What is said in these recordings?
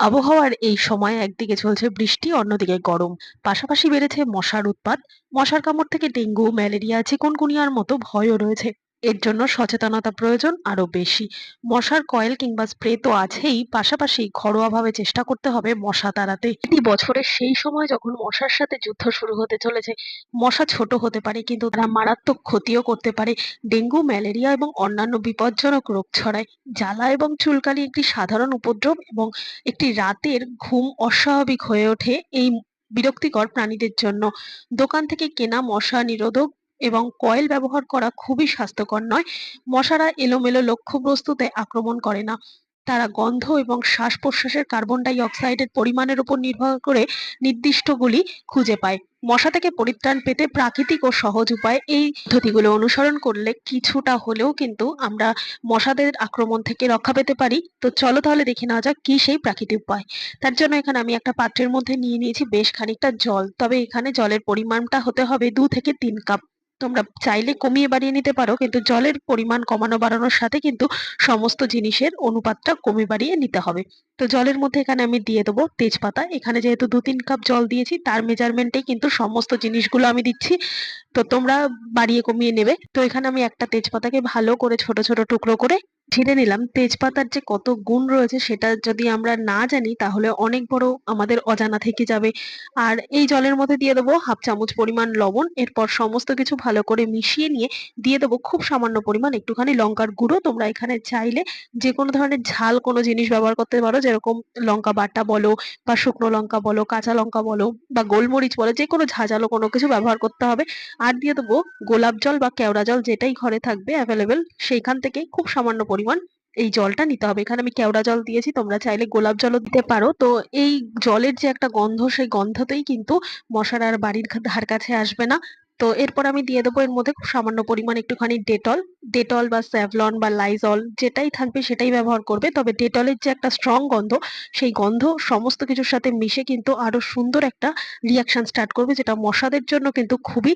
আবহাওয়ার এই সময় একদিকে চলছে বৃষ্টি, অন্যদিকে গরম। পাশাপাশি বেড়েছে মশার উৎপাত। মশার কামড় থেকে ডেঙ্গু, ম্যালেরিয়া চিকুনগুনিয়ার মতো ভয়ও রয়েছে। এর জন্য সচেতনতা প্রয়োজন আরও বেশি। মশার কয়েল কিংবা স্প্রে তো আছেই, পাশাপাশি ঘরোয়াভাবে চেষ্টা করতে হবে মশা তাড়াতে। এটি বছরের সেই সময় যখন মশার সাথে যুদ্ধ শুরু হতে চলেছে, মশা ছোট হতে পারে কিন্তু তারা মারাত্মক ক্ষতিও করতে পারে। ডেঙ্গু, ম্যালেরিয়া এবং অন্যান্য বিপজ্জনক রোগ ছড়ায়। জ্বালা এবং চুলকানি একটি সাধারণ উপদ্রব এবং একটি রাতের ঘুম অস্বাভাবিক হয়ে ওঠে এই বিরক্তিকর প্রাণীদের জন্য। দোকান থেকে কেনা মশা নিরোধক এবং কয়েল ব্যবহার করা খুবই স্বাস্থ্যকর নয়। মশারা এলোমেলো লক্ষ্যবস্তুতে আক্রমণ করে না। তারা গন্ধ এবং শ্বাস প্রশ্বাসের কার্বন ডাই অক্সাইডের পরিমাণের উপর নির্ভর করে নির্দিষ্টগুলি খুঁজে পায়। মশা থেকে পরিত্রাণ পেতে প্রাকৃতিক ও সহজ উপায় এই পদ্ধতিগুলো অনুসরণ করলে কিছুটা হলেও কিন্তু আমরা মশাদের আক্রমণ থেকে রক্ষা পেতে পারি। তো চলো তাহলে দেখে নেওয়া যাক কি সেই প্রাকৃতিক উপায়। তার জন্য এখানে আমি একটা পাত্রের মধ্যে নিয়ে নিয়েছি বেশ খানিকটা জল। তবে এখানে জলের পরিমাণটা হতে হবে দু থেকে তিন কাপ। তোমরা চাইলে কমিয়ে বাড়িয়ে নিতে পারো, কিন্তু জলের পরিমাণ কমানো বাড়ানোর সাথে কিন্তু সমস্ত জিনিসের অনুপাতটা কমে বাড়িয়ে নিতে হবে। তো জলের মধ্যে এখানে আমি দিয়ে দেবো তেজপাতা। এখানে যেহেতু দু তিন কাপ জল দিয়েছি, তার মেজারমেন্টেই কিন্তু সমস্ত জিনিসগুলো আমি দিচ্ছি। তো তোমরা বাড়িয়ে কমিয়ে নেবে। তো এখানে আমি একটা তেজপাতাকে ভালো করে ছোট ছোট টুকরো করে ছিঁড়ে নিলাম। তেজপাতার যে কত গুণ রয়েছে সেটা যদি আমরা না জানি, তাহলে অনেক বড় আমাদের অজানা থেকে যাবে। আর এই জলের মধ্যে দিয়ে দেবো হাফ চামচ পরিমাণ লবণ। এরপর সমস্ত কিছু ভালো করে মিশিয়ে নিয়ে দিয়ে দেবো খুব সামান্য পরিমাণ একটুখানি লঙ্কার গুঁড়ো। তোমরা এখানে চাইলে যে কোনো ধরনের ঝাল কোনো জিনিস ব্যবহার করতে পারো। যেরকম লঙ্কা বাটা বলো বা শুকনো লঙ্কা বলো, কাঁচা লঙ্কা বলো বা গোলমরিচ বলো যে কোনো ঝাঁঝালো কোনো কিছু ব্যবহার করতে হবে। আর দিয়ে দেবো গোলাপ জল বা কেওড়া জল যেটাই ঘরে থাকবে অ্যাভেলেবেল সেইখান থেকে খুব সামান্য পরিমাণ এই জলটা নিতে হবে। এখানে আমি কেওড়া জল দিয়েছি, তোমরা চাইলে গোলাপ জলও দিতে পারো। তো এই জলের যে একটা গন্ধ, সেই গন্ধতেই কিন্তু মশার আর বাড়ির ধার কাছে আসবে না। তো এরপর আমি দিয়ে দেবো এর মধ্যে খুব সামান্য পরিমাণ একটুখানি ডেটল ডেটল বা স্যাভলন বা লাইজল যেটাই থাকবে সেটাই ব্যবহার করবে। তবে ডেটলের যে একটা স্ট্রং গন্ধ, সেই গন্ধ সমস্ত কিছুর সাথে মিশে কিন্তু আরও সুন্দর একটা রিয়াকশন স্টার্ট করবে, যেটা মশাদের জন্য কিন্তু খুবই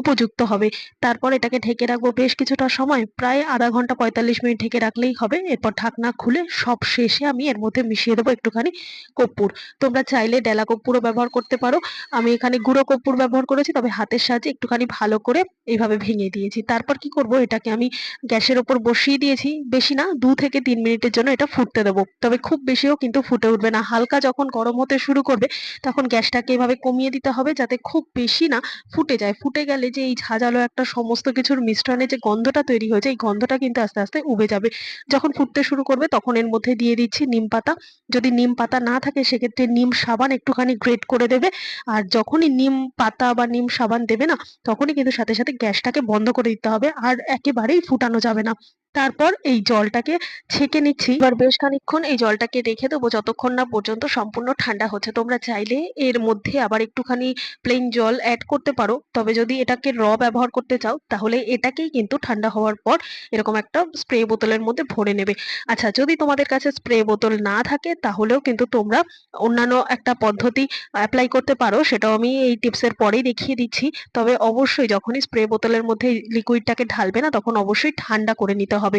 উপযুক্ত হবে। তারপর এটাকে ঢেকে রাখব বেশ কিছুটা সময়, প্রায় আধা ঘণ্টা পঁয়তাল্লিশ মিনিট ঢেকে রাখলেই হবে। এরপর ঢাকনা খুলে সব শেষে আমি এর মধ্যে মিশিয়ে দেবো একটুখানি কর্পূর। তোমরা চাইলে ডেলা কর্পূরও ব্যবহার করতে পারো। আমি এখানে গুঁড়ো কর্পূর ব্যবহার করেছি, তবে হাতের সাহায্যে একটুখানি ভালো করে এইভাবে ভেঙে দিয়েছি। তারপর কি করব? এটাকে আমি গ্যাসের ওপর বসিয়ে দিয়েছি। বেশি না, দু থেকে তিন মিনিটের জন্য এটা ফুটতে দেবো। তবে খুব বেশিও কিন্তু ফুটে উঠবে না। হালকা যখন গরম হতে শুরু করবে, তখন গ্যাসটাকে এভাবে কমিয়ে দিতে হবে যাতে খুব বেশি না ফুটে যায়। ফুটে গেলে যে এই ঝাঁঝালো একটা সমস্ত কিছুর মিশ্রণে যে গন্ধটা তৈরি হয়েছে, এই গন্ধটা কিন্তু আস্তে আস্তে উবে যাবে। যখন ফুটতে শুরু করবে, তখন এর মধ্যে দিয়ে দিচ্ছি নিম পাতা। যদি নিম পাতা না থাকে, সেক্ষেত্রে নিম সাবান একটুখানি গ্রেট করে দেবে। আর যখনই নিম পাতা বা নিম সাবান দেবে না তখনই কিন্তু সাথে সাথে গ্যাসটাকে বন্ধ করে দিতে হবে আর একেবারেই ফুটানো যাবে না। তারপর এই জলটাকে ছেঁকে নিচ্ছি। এবার বেশ খানিক্ষণ এই জলটাকে রেখে দেবো, যতক্ষণ না পর্যন্ত সম্পূর্ণ ঠান্ডা হচ্ছে। তোমরা চাইলে এর মধ্যে আবার একটুখানি প্লেন জল অ্যাড করতে পারো। তবে যদি এটাকে র ব্যবহার করতে চাও, তাহলে এটাকেই কিন্তু ঠান্ডা হওয়ার পর এরকম একটা স্প্রে বোতলের মধ্যে ভরে নেবে। আচ্ছা যদি তোমাদের কাছে স্প্রে বোতল না থাকে, তাহলেও কিন্তু তোমরা অন্যান্য একটা পদ্ধতি অ্যাপ্লাই করতে পারো। সেটাও আমি এই টিপসের পরেই দেখিয়ে দিচ্ছি। তবে অবশ্যই যখনই স্প্রে বোতলের মধ্যে লিকুইডটাকে ঢালবে না, তখন অবশ্যই ঠান্ডা করে নিতে হবে।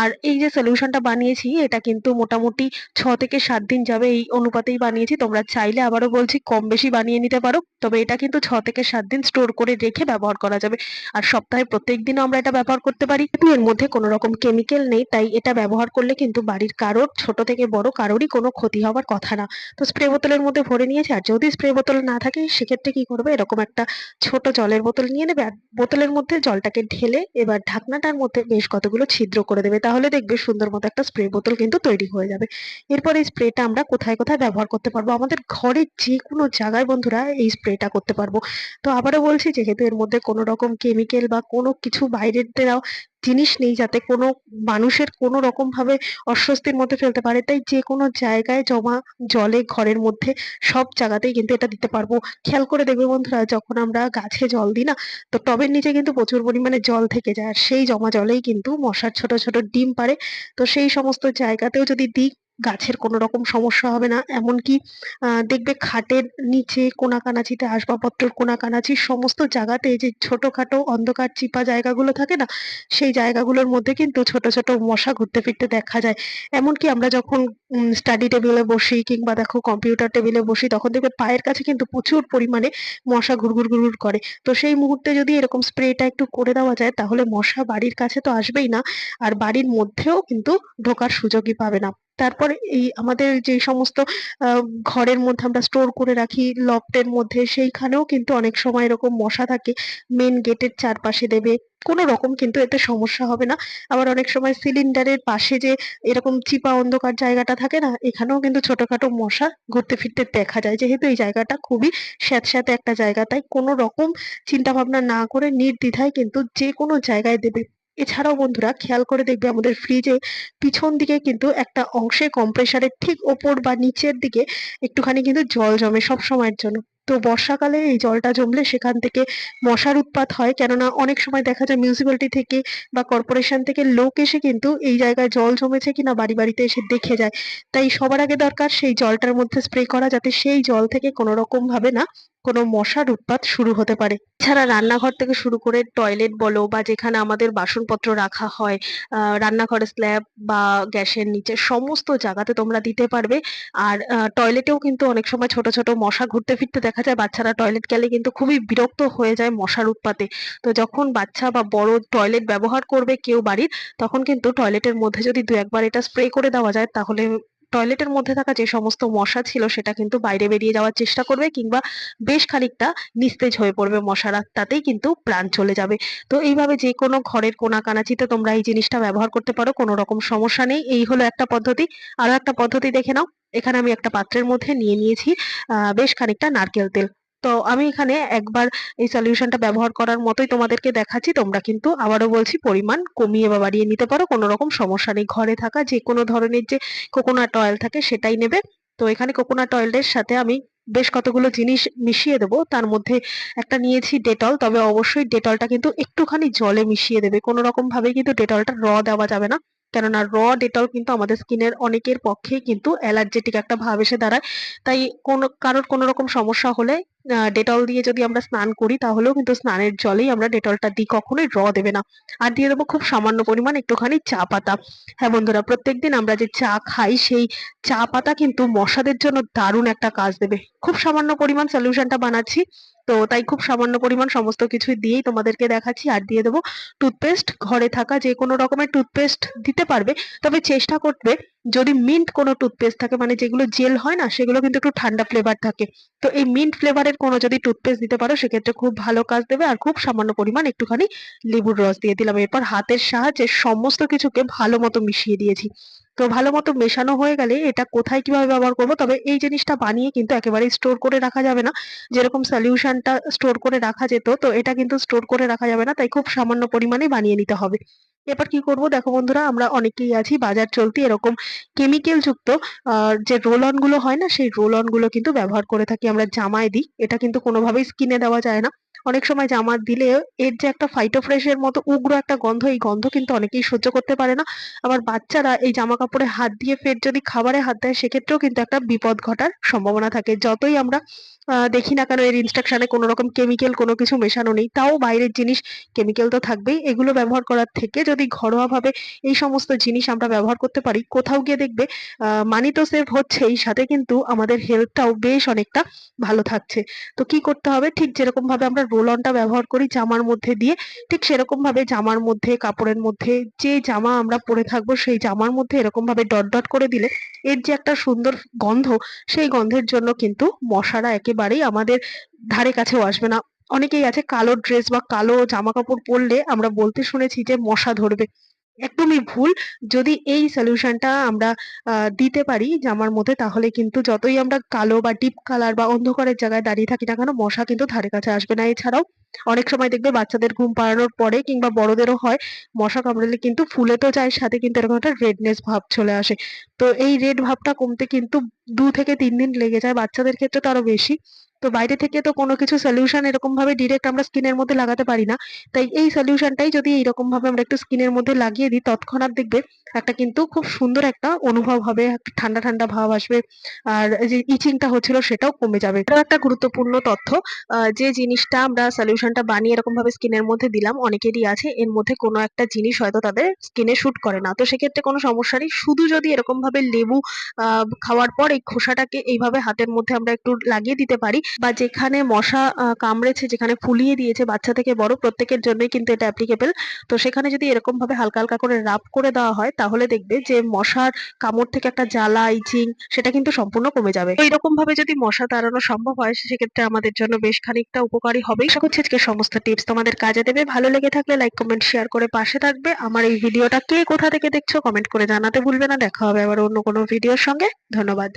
আর এই যে সলিউশনটা বানিয়েছি, এটা কিন্তু মোটামুটি ছ থেকে সাত দিন যাবে এই অনুপাতেই বানিয়েছি। তোমরা চাইলে আবারও বলছি কম বেশি বানিয়ে নিতে পারো। তবে এটা কিন্তু ছ থেকে সাত দিন স্টোর করে রেখে ব্যবহার করা যাবে। আর সপ্তাহে প্রত্যেক দিনও আমরা এটা ব্যবহার করতে পারি। এর মধ্যে কোনো রকম কেমিক্যাল নেই, তাই এটা ব্যবহার করলে কিন্তু বাড়ির কারোর, ছোট থেকে বড় কারোরই কোনো ক্ষতি হওয়ার কথা না। তো স্প্রে বোতলের মধ্যে ভরে নিয়েছি, আর যদি স্প্রে বোতল না থাকে, সেক্ষেত্রে কি করবে? এরকম একটা ছোট জলের বোতল নিয়ে নেবে। আর বোতলের মধ্যে জলটাকে ঢেলে এবার ঢাকনাটার মধ্যে বেশ কতগুলো ছিদ্র করে দেবে, তাহলে দেখবে সুন্দর মতো একটা স্প্রে বোতল কিন্তু তৈরি হয়ে যাবে। এরপর এই স্প্রেটা আমরা কোথায় কোথায় ব্যবহার করতে পারব? আমাদের ঘরের যে কোনো জায়গায় বন্ধুরা এই স্প্রেটা করতে পারব। তো আবারও বলছি, যেহেতু এর মধ্যে কোনো রকম কেমিক্যাল বা কোনো কিছু বাইরের দেওয়া জিনিস নেই যাতে কোনো মানুষের কোনো রকম ভাবে অস্বস্তির মধ্যে ফেলতে পারে। তাই যে কোনো জায়গায় জমা জলে ঘরের মধ্যে সব জায়গাতেই কিন্তু এটা দিতে পারব। খেয়াল করে দেখবে বন্ধুরা, যখন আমরা গাছে জল দিই না, তো টবের নিচে কিন্তু প্রচুর পরিমাণে জল থেকে যায়। আর সেই জমা জলেই কিন্তু মশার ছোট ছোট ডিম পারে তো সেই সমস্ত জায়গাতেও যদি দিই গাছের কোনো রকম সমস্যা হবে না। এমনকি দেখবে খাটের নিচে কোনাকানাচিতে আসবাবপত্রের কোনাকানাচি সমস্ত জায়গাতে যে ছোটখাটো অন্ধকার চিপা জায়গাগুলো থাকে না, সেই জায়গাগুলোর মধ্যে কিন্তু ছোট ছোট মশা ঘুরতে ফিরতে দেখা যায়। এমনকি আমরা যখন স্টাডি টেবিলে বসি কিংবা দেখো কম্পিউটার টেবিলে বসি, তখন দেখবে পায়ের কাছে কিন্তু প্রচুর পরিমাণে মশা ঘুরঘুর ঘুরঘুর করে। তো সেই মুহূর্তে যদি এরকম স্প্রেটা একটু করে দেওয়া যায়, তাহলে মশা বাড়ির কাছে তো আসবেই না, আর বাড়ির মধ্যেও কিন্তু ঢোকার সুযোগই পাবে না। তারপরে এই আমাদের যে সমস্ত ঘরের মধ্যে আমরা স্টোর করে রাখি লফটের মধ্যে, সেইখানেও কিন্তু অনেক সময় এরকম মশা থাকে মেন গেটের চারপাশে দেবে। কোনো রকম কিন্তু এতে সমস্যা হবে না। আবার অনেক সময় সিলিন্ডারের পাশে যে এরকম চিপা অন্ধকার জায়গাটা থাকে না, এখানেও কিন্তু ছোটখাটো মশা ঘুরতে ফিরতে দেখা যায়। যেহেতু এই জায়গাটা খুবই স্যাঁতস্যাঁতে একটা জায়গা, তাই কোনো রকম চিন্তা ভাবনা না করে নির্দ্বিধায় কিন্তু যে কোনো জায়গায় দেবে। এছাড়াও বন্ধুরা, খেয়াল করে দেখবে আমাদের ফ্রিজে পিছন দিকে কিন্তু একটা অংশে কম্প্রেসারের ঠিক ওপর বা নিচের দিকে একটুখানি কিন্তু জল জমে সব সময়ের জন্য। তো বর্ষাকালে এই জলটা জমলে সেখান থেকে মশার উৎপাত হয়। কেননা অনেক সময় দেখা যায় মিউনিসিপ্যালিটি থেকে বা কর্পোরেশন থেকে লোক এসে কিন্তু এই জায়গায় জল জমেছে কিনা বাড়ি বাড়িতে এসে দেখে যায়। তাই সবার আগে দরকার সেই জলটার মধ্যে স্প্রে করা যাতে সেই জল থেকে কোনো রকম ভাবে না কোনো মশার উৎপাত শুরু হতে পারে। এছাড়া রান্নাঘর থেকে শুরু করে টয়লেট বলো বা যেখানে আমাদের বাসনপত্র রাখা হয় রান্নাঘরের স্ল্যাব বা গ্যাসের নিচে সমস্ত জায়গাতে তোমরা দিতে পারবে। আর টয়লেটেও কিন্তু অনেক সময় ছোট ছোট মশা ঘুরতে ফিরতে দেখা যায়। বাচ্চারা টয়লেট গেলে কিন্তু খুবই বিরক্ত হয়ে যায় মশার উৎপাতে। তো যখন বাচ্চা বা বড় টয়লেট ব্যবহার করবে কেউ বাড়ির, তখন কিন্তু টয়লেটের মধ্যে যদি দু একবার এটা স্প্রে করে দেওয়া যায়, তাহলে টয়লেটের মধ্যে থাকা যে সমস্ত মশা ছিল, সেটা কিন্তু বাইরে বেরিয়ে যাওয়ার চেষ্টা করবে কিংবা বেশ খানিকটা নিস্তেজ হয়ে পড়বে মশার তাতেই কিন্তু প্রাণ চলে যাবে। তো এইভাবে যে কোনো ঘরের কোনা কানাচিতে তোমরা এই জিনিসটা ব্যবহার করতে পারো, কোনো রকম সমস্যা নেই। এই হলো একটা পদ্ধতি। আরও একটা পদ্ধতি দেখে নাও। এখানে আমি একটা পাত্রের মধ্যে নিয়ে নিয়েছি বেশ খানিকটা নারকেল তেল। তো আমি এখানে একবার এই সলিউশনটা ব্যবহার করার মতোই তোমাদেরকে দেখাচ্ছি। তোমরা কিন্তু আবারও বলছি পরিমাণ কমিয়ে বা বাড়িয়ে নিতে পারো। কোনো রকম সমস্যা নেই। ঘরে থাকা যে কোনো ধরনের যে কোকোনাট অয়েল থাকে সেটাই নেবে। তো এখানে কোকোনাট অয়েলের সাথে আমি বেশ কতগুলো জিনিস মিশিয়ে দেবো। তার মধ্যে একটা নিয়েছি ডেটল। তবে অবশ্যই ডেটলটা কিন্তু একটুখানি জলে মিশিয়ে দেবে। কোনো রকম ভাবে কিন্তু ডেটলটা র দেওয়া যাবে না। কেননা র ডেটল কিন্তু আমাদের স্কিনের অনেকের পক্ষেই কিন্তু অ্যালার্জেটিক একটা ভাব এসে দাঁড়ায়। তাই কোনো, কারোর কোনো রকম সমস্যা হলে ডেটল দিয়ে যদি আমরা স্নান করি, তাহলেও কিন্তু স্নানের জলেই আমরা ডেটলটা দিই, কখনোই র দেবে না। আর দিয়ে দেবো খুব সামান্য পরিমাণ একটুখানি চা পাতা। হ্যাঁ বন্ধুরা প্রত্যেক দিন আমরা যে চা খাই, সেই চা পাতা কিন্তু মশাদের জন্য দারুণ একটা কাজ দেবে। খুব সামান্য পরিমাণ সলিউশনটা বানাচ্ছি। তো তাই খুব সামান্য পরিমাণ সমস্ত কিছু দিয়েই তোমাদেরকে দেখাচ্ছি আর দিয়ে দেবো টুথপেস্ট ঘরে থাকা যে কোনো রকমের টুথপেস্ট দিতে পারবে, তবে চেষ্টা করবে যদি মিন্ট কোনো টুথপেস্ট থাকে মানে যেগুলো জেল হয় না, সেগুলো কিন্তু একটু ঠান্ডা ফ্লেভার থাকে। তো এই মিন্ট ফ্লেভারের কোনো যদি টুথপেস্ট দিতে পারো, সেক্ষেত্রে খুব ভালো কাজ দেবে আর খুব সামান্য পরিমাণ একটুখানি লেবুর রস দিয়ে দিলাম। এরপর হাতের সাহায্যে সমস্ত কিছুকে ভালো মতো মিশিয়ে দিয়েছি। তো ভালো মতো মেশানো হয়ে গেলে এটা কোথায় কীভাবে ব্যবহার করব? তবে এই জিনিসটা বানিয়ে কিন্তু একেবারেই স্টোর করে রাখা যাবে না। যেরকম সলিউশনটা স্টোর করে রাখা যেত, তো এটা কিন্তু স্টোর করে রাখা যাবে না, তাই খুব সামান্য পরিমাণে বানিয়ে নিতে হবে। এবার কি করব? দেখো বন্ধুরা, আমরা অনেকেই আছি, বাজার চলতি, এরকম কেমিক্যাল যুক্ত যে রোল অনগুলো হয় না, সেই রোল অনগুলো কিন্তু ব্যবহার করে থাকি, আমরা জামায় দিই। এটা কিন্তু কোনোভাবেই স্কিনে দেওয়া যায় না। অনেক সময় জামা দিলে এর যে একটা ফাইটোফ্রেশ এর মতো উগ্র একটা গন্ধ, এই গন্ধ কিন্তু অনেকেই সহ্য করতে পারে না। আবার বাচ্চারা এই জামা কাপড়ে হাত দিয়ে ফের যদি খাবারে হাত দেয়, সেক্ষেত্রেও কিন্তু একটা বিপদ ঘটার সম্ভাবনা থাকে। যতই আমরা দেখি না কেন এর ইনস্ট্রাকশনে কোনো রকম কেমিক্যাল কোনো কিছু মেশানো নেই, তাও বাইরের জিনিস কেমিক্যাল তো থাকবেই। এগুলো ব্যবহার করার থেকে যদি ঘরোয়া ভাবে এই সমস্ত জিনিস আমরা ব্যবহার করতে পারি, কোথাও গিয়ে দেখবে মানি তো সেভ হচ্ছেই, সাথে কিন্তু আমাদের হেলথটাও বেশ অনেকটা ভালো থাকছে। তো কি করতে হবে? ঠিক যেরকম ভাবে আমরা রোল অনটা ব্যবহার করি জামার মধ্যে দিয়ে। ঠিক সেরকম ভাবে জামার মধ্যে, কাপড়ের মধ্যে, যে জামা আমরা পরে থাকব সেই জামার মধ্যে এরকম ভাবে ডট ডট করে দিলে এর যে একটা সুন্দর গন্ধ, সেই গন্ধের জন্য কিন্তু মশারা একেবারেই আমাদের ধারে কাছেও আসবে না। অনেকেই আছে কালো ড্রেস বা কালো জামা কাপড় পরলে আমরা বলতে শুনেছি যে মশা ধরবে। একদমই ভুল। যদি এই সলিউশনটা আমরা দিতে পারি জামার মধ্যে, তাহলে কিন্তু যতই আমরা কালো বা ডিপ কালার বা অন্ধকারের জায়গায় দাঁড়িয়ে থাকি না কেন, মশা কিন্তু ধারে কাছে আসবে না। এছাড়াও অনেক সময় দেখবে বাচ্চাদের ঘুম পাড়ানোর পরে কিংবা বড়দেরও হয়, মশা কামড়ালে কিন্তু ফুলে তো যায়, সাথে কিন্তু এরকম একটা রেডনেস ভাব চলে আসে। তো এই রেড ভাবটা কমতে কিন্তু দু থেকে তিন দিন লেগে যায়। বাচ্চাদের ক্ষেত্রে তো আরও বেশি। তো বাইরে থেকে তো কোনো কিছু সলিউশন এরকম ভাবে ডিরেক্ট আমরা স্কিনের মধ্যে লাগাতে পারি না। তাই এই সলিউশনটাই যদি এইরকম ভাবে আমরা একটু স্কিনের মধ্যে লাগিয়ে দিই, তৎক্ষণাৎ দেখবে একটা কিন্তু খুব সুন্দর একটা অনুভব হবে, ঠান্ডা ঠান্ডা ভাব আসবে আর যে ইচিংটা হচ্ছিল সেটাও কমে যাবে। এটাও একটা গুরুত্বপূর্ণ তথ্য যে জিনিসটা আমরা সলিউশনটা বানিয়ে এরকম ভাবে স্কিনের মধ্যে দিলাম, অনেকেরই আছে, এর মধ্যে কোনো একটা জিনিস হয়তো তাদের স্কিনে শুট করে না। তো সেক্ষেত্রে কোনো সমস্যা নেই, শুধু যদি এরকম ভাবে লেবু খাওয়ার পর এই খোসাটাকে এইভাবে হাতের মধ্যে আমরা একটু লাগিয়ে দিতে পারি বা যেখানে মশা কামড়েছে, যেখানে ফুলিয়ে দিয়েছে বাচ্চা থেকে বড়, প্রত্যেকের জন্যই কিন্তু এটা অ্যাপ্লিকেবল তো সেখানে যদি এরকম ভাবে হালকা হালকা করে রাব করে দেওয়া হয়, তাহলে দেখবে যে মশার কামড় থেকে একটা জ্বালা ইচিং সেটা কিন্তু সম্পূর্ণ কমে যাবে। এরকম ভাবে যদি মশা তাড়ানো সম্ভব হয়, সেক্ষেত্রে আমাদের জন্য বেশ খানিকটা উপকারী হবে আশা করছি আজকে সমস্ত টিপস তোমাদের কাজে দেবে। ভালো লেগে থাকলে লাইক কমেন্ট শেয়ার করে পাশে থাকবে। আমার এই ভিডিওটা কে কোথা থেকে দেখছ কমেন্ট করে জানাতে ভুলবে না। দেখা হবে আবার অন্য কোনো ভিডিওর সঙ্গে। ধন্যবাদ।